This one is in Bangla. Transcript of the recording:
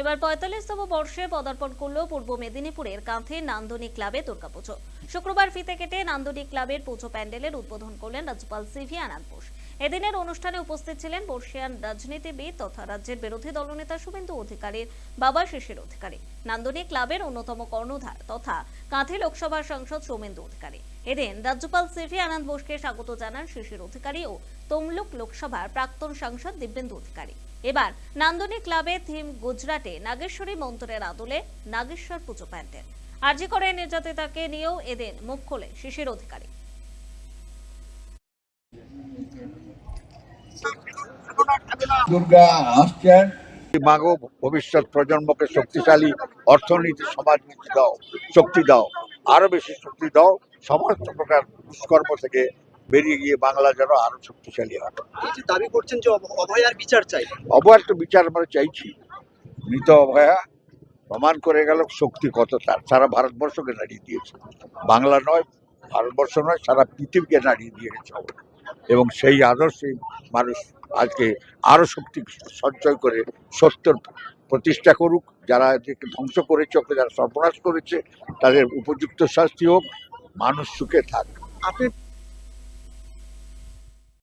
এবার পঁয়তাল্লিশতম বর্ষে পদার্পণ করল পূর্ব মেদিনীপুরের কাঁথি নান্দনিক ক্লাবে দুর্গাপুজো। শুক্রবার ফিতে কেটে নান্দনিক ক্লাবের পুজো প্যান্ডেলের উদ্বোধন করলেন রাজ্যপাল সিভি আনন্দ বোস। এদিনের অনুষ্ঠানে উপস্থিত ছিলেন বর্ষিয়ান রাজনীতিবিদ তথা রাজ্যের বিরোধী দলনেতা শুভেন্দু অধিকারীর বাবা শিশির অধিকারী। নান্দনী ক্লাবের অন্যতম কর্ণধার তথা কাঁথি লোকসভার সাংসদ সৌমেন্দু অধিকারী। এদিন রাজ্যপাল সিভি আনন্দ বোসকে স্বাগত জানান শিশির অধিকারী ও তমলুক লোকসভার প্রাক্তন সাংসদ দিব্যেন্দু অধিকারী। এবার নান্দনী ক্লাবে থিম গুজরাটে নাগেশ্বরী মন্ত্রের আদলে নাগেশ্বর পুজো প্যান্ডেল আরজি করে নির্যাতিতাকে নিয়েও এদিন মুখ খোলে শিশির অধিকারী। দুর্গা আসছেন। মাগো ভবিষ্যৎ প্রজন্মকে শক্তিশালী অর্থনীতি সমাজনীতি দাও শক্তি দাও আরও বেশি শক্তি দাও সমস্ত প্রকার দুষ্কর্ম থেকে বেরিয়ে গিয়ে বাংলা যেন আরও শক্তিশালী হয়। দাবি করছেন যে অভয়ার বিচার চাই অবহের তো বিচার আমরা চাইছি। মৃত অভয়া প্রমাণ করে গেল শক্তি কত তার। সারা ভারতবর্ষকে নাড়িয়ে দিয়েছে। বাংলা নয় ভারতবর্ষ নয় সারা পৃথিবীকে নাড়িয়ে দিয়ে গেছে এবং সেই আদর্শে মানুষ আজকে আরও শক্তি সঞ্চয় করে সত্যর প্রতিষ্ঠা করুক। যারা এদেরকে ধ্বংস করেছে ওকে যারা সর্বনাশ করেছে তাদের উপযুক্ত শাস্তি হোক। মানুষ সুখে থাক। আপনি